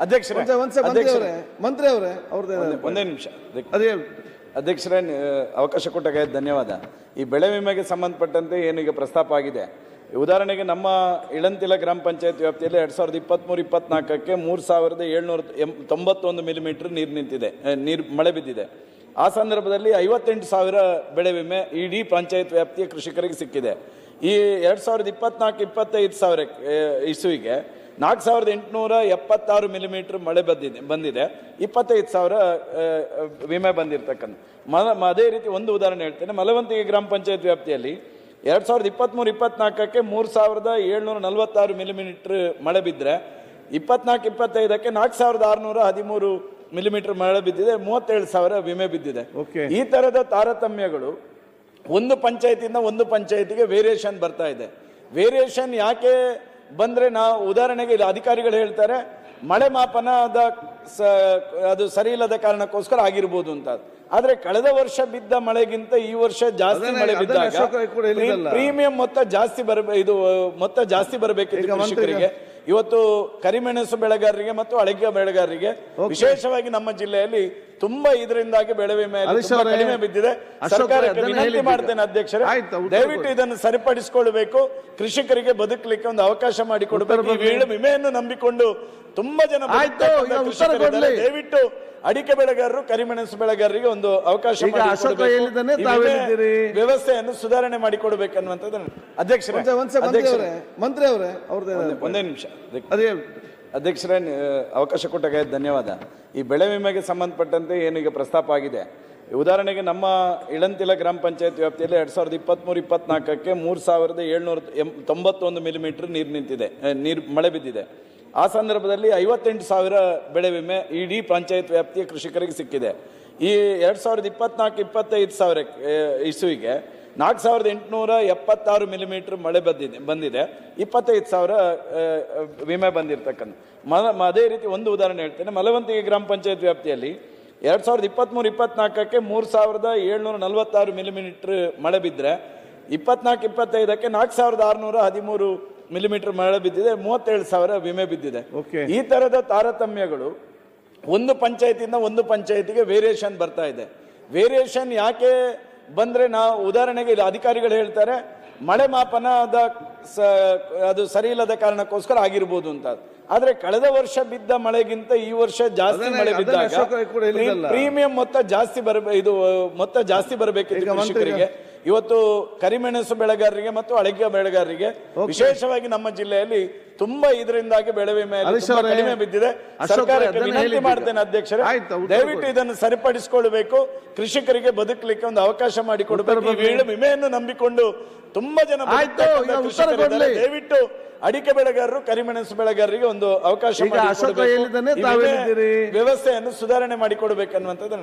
ಅಧ್ಯಕ್ಷರೇ ಮಂತ್ರಿ ಅಧ್ಯಕ್ಷರೇ, ಅವರೇ ಮಂತ್ರಿ ಅವರೇ ಅವ್ರದ್ದು ಒಂದೇ- ನಿಮಿಷ. ಅದೇ ಅಧ್ಯಕ್ಷರೇ ಅವಕಾಶ ಕೊಟ್ಟಾಗ ಧನ್ಯವಾದ. ಈ ಬೆಳೆ ವಿಮೆಗೆ ಸಂಬಂಧಪಟ್ಟಂತೆ ಏನೀಗ ಪ್ರಸ್ತಾಪ ಆಗಿದೆ. ಉದಾಹರಣೆಗೆ ನಮ್ಮ ಇಳಂತಿಲ ಗ್ರಾಮ ಪಂಚಾಯತ್ ವ್ಯಾಪ್ತಿಯಲ್ಲಿ ಎರಡ್ ಸಾವಿರದ ಇಪ್ಪತ್ತ್ಮೂರು ಇಪ್ಪತ್ನಾಲ್ಕಕ್ಕೆ ಮೂರು ಸಾವಿರದ ಏಳ್ನೂರ ಎಂ ತೊಂಬತ್ತೊಂದು ಮಿಲಿಮೀಟರ್ ನೀರು ನಿಂತಿದೆ. ನೀರು ಮಳೆ ಬಿದ್ದಿದೆ. ಆ ಸಂದರ್ಭದಲ್ಲಿ ಐವತ್ತೆಂಟು ಸಾವಿರ ಬೆಳೆ ವಿಮೆ ಇಡೀ ಪಂಚಾಯತ್ ವ್ಯಾಪ್ತಿಯ ಕೃಷಿಕರಿಗೆ ಸಿಕ್ಕಿದೆ. ಈ ಎರಡ್ ಸಾವಿರದ ಇಪ್ಪತ್ನಾಲ್ಕು ಇಪ್ಪತ್ತೈದು ಸಾವಿರ ಇಸುವಿಗೆ ನಾಲ್ಕು ಸಾವಿರದ ಎಂಟುನೂರ ಎಪ್ಪತ್ತಾರು ಮಿಲಿಮೀಟ್ರ್ ಮಳೆ ಬಂದಿದೆ ಬಂದಿದೆ. ಇಪ್ಪತ್ತೈದು ಸಾವಿರ ವಿಮೆ ಬಂದಿರತಕ್ಕಂಥ ಮಲ ಮ- ಅದೇ ರೀತಿ ಒಂದು ಉದಾಹರಣೆ ಹೇಳ್ತೇನೆ. ಮಲವಂತಿಗೆ ಗ್ರಾಮ ಪಂಚಾಯತ್ ವ್ಯಾಪ್ತಿಯಲ್ಲಿ ಎರಡು ಸಾವಿರದ ಇಪ್ಪತ್ತ್ಮೂರು ಇಪ್ಪತ್ನಾಲ್ಕಕ್ಕೆ ಮೂರು ಸಾವಿರದ ಏಳ್ನೂರ ನಲವತ್ತಾರು ಮಿಲಿಮೀಟ್ರ್ ಮಳೆ ಬಿದ್ದರೆ ಇಪ್ಪತ್ನಾಲ್ಕು ಇಪ್ಪತ್ತೈದಕ್ಕೆ ನಾಲ್ಕು ಸಾವಿರದ ಆರುನೂರ ಹದಿಮೂರು ಮಿಲಿಮೀಟರ್ ಮಳೆ ಬಿದ್ದಿದೆ ಮೂವತ್ತೇಳು ಸಾವಿರ ವಿಮೆ ಬಿದ್ದಿದೆ. ಓಕೆ ಈ ಥರದ ತಾರತಮ್ಯಗಳು ಒಂದು ಪಂಚಾಯತಿಂದ ಒಂದು ಪಂಚಾಯತಿಗೆ ವೇರಿಯೇಷನ್ ಬರ್ತಾ ಇದೆ. ವೇರಿಯೇಷನ್ ಯಾಕೆ ಬಂದ್ರೆ ನಾವು ಉದಾಹರಣೆಗೆ ಇಲ್ಲಿ ಅಧಿಕಾರಿಗಳು ಹೇಳ್ತಾರೆ ಮಳೆ ಮಾಪನದ ಸ- ಅದು ಸರಿ ಇಲ್ಲದ ಕಾರಣಕ್ಕೋಸ್ಕರ ಆಗಿರ್ಬೋದು ಅಂತ ಆದ್ರೆ ಕಳೆದ ವರ್ಷ ಬಿದ್ದ ಮಳೆಗಿಂತ ಈ ವರ್ಷ ಜಾಸ್ತಿ ಮಳೆ ಬಿದ್ದಾಗ. ಪ್ರೀಮಿಯಂ ಮೊತ್ತ ಜಾಸ್ತಿ ಬರಬೇಕು ಇದು ಮೊತ್ತ ಜಾಸ್ತಿ ಬರಬೇಕಿತ್ತು ಮಂತ್ರಿ- ಕೃಷಿಕರಿಗೆ ಇವತ್ತು ಕರಿಮೆಣಸು ಬೆಳೆಗಾರರಿಗೆ ಮತ್ತು ಅಡಿಕೆ ಬೆಳೆಗಾರರಿಗೆ ವಿಶೇಷವಾಗಿ ನಮ್ಮ ಜಿಲ್ಲೆಯಲ್ಲಿ ತುಂಬಾ ಇದರಿಂದಾಗಿ ಬೆಳೆ ವಿಮೆ ಕಡಿಮೆ ಬಿದ್ದಿದೆ. ಸರ್ಕಾರಕ್ಕೆ ವಿನಂತಿ. ಮಾಡ್ತೇನೆ ಅಧ್ಯಕ್ಷರೇ. ದಯವಿಟ್ಟು. ಇದನ್ನು ಸರಿಪಡಿಸಿಕೊಳ್ಬೇಕು ಕೃಷಿಕರಿಗೆ ಬದುಕಲಿಕ್ಕೆ ಒಂದು ಅವಕಾಶ ಮಾಡಿಕೊಡಬೇಕು. ವಿಮೆಯನ್ನು ನಂಬಿಕೊಂಡು ತುಂಬಾ ಜನ. ದಯವಿಟ್ಟು ಅಡಿಕೆ ಬೆಳೆಗಾರರು ಕರಿಮೆಣಸು ಬೆಳೆಗಾರರಿಗೆ ಒಂದು ಅವಕಾಶ. ವ್ಯವಸ್ಥೆಯನ್ನು ಸುಧಾರಣೆ ಮಾಡಿಕೊಡ್ಬೇಕನ್ನುವಂಥದ್ದು ಅಧ್ಯಕ್ಷರೇ. ಮಂತ್ರಿ ಅವರೇ ಒಂದೇ- ನಿಮಿಷ. ಅದೇ ಅಧ್ಯಕ್ಷರೇ ಅವಕಾಶ ಕೊಟ್ಟಾಗ ಧನ್ಯವಾದ. ಈ ಬೆಳೆ ವಿಮೆಗೆ ಸಂಬಂಧಪಟ್ಟಂತೆ ಏನೀಗ ಪ್ರಸ್ತಾಪ ಆಗಿದೆ. ಉದಾಹರಣೆಗೆ ನಮ್ಮ ಇಳಂತಿಲ ಗ್ರಾಮ ಪಂಚಾಯತ್ ವ್ಯಾಪ್ತಿಯಲ್ಲಿ ಎರಡು ಸಾವಿರದ ಇಪ್ಪತ್ತ್ಮೂರು ಇಪ್ಪತ್ನಾಲ್ಕಕ್ಕೆ ಮೂರು ಸಾವಿರದ ಏಳ್ನೂರ ಎಂ ತೊಂಬತ್ತೊಂದು ಮಿಲಿಮೀಟ್ರ್ ನೀರು ನಿಂತಿದೆ. ನೀರು ಮಳೆ ಬಿದ್ದಿದೆ. ಆ ಸಂದರ್ಭದಲ್ಲಿ ಐವತ್ತೆಂಟು ಸಾವಿರ ಬೆಳೆ ವಿಮೆ ಇಡೀ ಪಂಚಾಯತ್ ವ್ಯಾಪ್ತಿಯ ಕೃಷಿಕರಿಗೆ ಸಿಕ್ಕಿದೆ. ಈ ಎರಡು ಸಾವಿರದ ಇಪ್ಪತ್ನಾಲ್ಕು ಇಪ್ಪತ್ತೈದು ಸಾವಿರ ಇಸುವಿಗೆ ನಾಲ್ಕು ಸಾವಿರದ ಎಂಟುನೂರ ಎಪ್ಪತ್ತಾರು ಮಿಲಿಮೀಟ್ರ್ ಮಳೆ ಬಂದಿದೆ ಬಂದಿದೆ. ಇಪ್ಪತ್ತೈದು ಸಾವಿರ ವಿಮೆ ಬಂದಿರತಕ್ಕಂಥ ಮಲ ಮ- ಅದೇ ರೀತಿ ಒಂದು ಉದಾಹರಣೆ ಹೇಳ್ತೇನೆ. ಮಲವಂತಿಗೆ ಗ್ರಾಮ ಪಂಚಾಯತ್ ವ್ಯಾಪ್ತಿಯಲ್ಲಿ ಎರಡು ಸಾವಿರದ ಇಪ್ಪತ್ತ್ಮೂರು ಇಪ್ಪತ್ನಾಲ್ಕಕ್ಕೆ ಮೂರು ಸಾವಿರದ ಏಳ್ನೂರ ನಲವತ್ತಾರು ಮಿಲಿಮೀಟ್ರ್ ಮಳೆ ಬಿದ್ದರೆ ಇಪ್ಪತ್ನಾಲ್ಕು ಇಪ್ಪತ್ತೈದಕ್ಕೆ ನಾಲ್ಕು ಸಾವಿರದ ಆರುನೂರ ಹದಿಮೂರು ಮಿಲಿಮೀಟರ್ ಮಳೆ ಬಿದ್ದಿದೆ ಮೂವತ್ತೇಳು ಸಾವಿರ ವಿಮೆ ಬಿದ್ದಿದೆ. ಓಕೆ ಈ ಥರದ ತಾರತಮ್ಯಗಳು ಒಂದು ಪಂಚಾಯತಿಂದ ಒಂದು ಪಂಚಾಯತಿಗೆ ವೇರಿಯೇಷನ್ ಬರ್ತಾ ಇದೆ. ವೇರಿಯೇಷನ್ ಯಾಕೆ ಬಂದ್ರೆ ನಾವು ಉದಾಹರಣೆಗೆ ಇಲ್ಲಿ ಅಧಿಕಾರಿಗಳು ಹೇಳ್ತಾರೆ ಮಳೆ ಮಾಪನದ ಸ- ಅದು ಸರಿ ಇಲ್ಲದ ಕಾರಣಕ್ಕೋಸ್ಕರ ಆಗಿರ್ಬೋದು ಅಂತ ಆದ್ರೆ ಕಳೆದ ವರ್ಷ ಬಿದ್ದ ಮಳೆಗಿಂತ ಈ ವರ್ಷ ಜಾಸ್ತಿ ಮಳೆ ಬಿದ್ದಾಗ. ಪ್ರೀಮಿಯಂ ಮೊತ್ತ ಜಾಸ್ತಿ ಬರಬೇಕು ಇದು ಮೊತ್ತ ಜಾಸ್ತಿ ಬರಬೇಕಿತ್ತು ಕೃಷಿಕರಿಗೆ ಇವತ್ತು ಕರಿಮೆಣಸು ಬೆಳೆಗಾರರಿಗೆ ಮತ್ತು ಅಡಿಕೆ ಬೆಳೆಗಾರರಿಗೆ ವಿಶೇಷವಾಗಿ ನಮ್ಮ ಜಿಲ್ಲೆಯಲ್ಲಿ ತುಂಬಾ ಇದರಿಂದಾಗಿ ಬೆಳೆ ವಿಮೆ ಕಡಿಮೆ ಬಿದ್ದಿದೆ. ಸರ್ಕಾರಕ್ಕೆ ವಿನಂತಿ ಮಾಡ್ತೇನೆ ಅಧ್ಯಕ್ಷರೇ. ದಯವಿಟ್ಟು. ಇದನ್ನು ಸರಿಪಡಿಸಿಕೊಳ್ಬೇಕು ಕೃಷಿಕರಿಗೆ ಬದುಕಲಿಕ್ಕೆ ಒಂದು ಅವಕಾಶ ಮಾಡಿಕೊಡಬೇಕು ಏಳು ಈ ವಿಮೆಯನ್ನು ನಂಬಿಕೊಂಡು ತುಂಬಾ ಜನ. ದಯವಿಟ್ಟು ಅಡಿಕೆ ಬೆಳೆಗಾರರು ಕರಿಮೆಣಸು ಬೆಳೆಗಾರರಿಗೆ ಒಂದು ಅವಕಾಶ. ವ್ಯವಸ್ಥೆಯನ್ನು ಸುಧಾರಣೆ ಮಾಡಿಕೊಡ್ಬೇಕನ್ನುವಂಥದ್ದು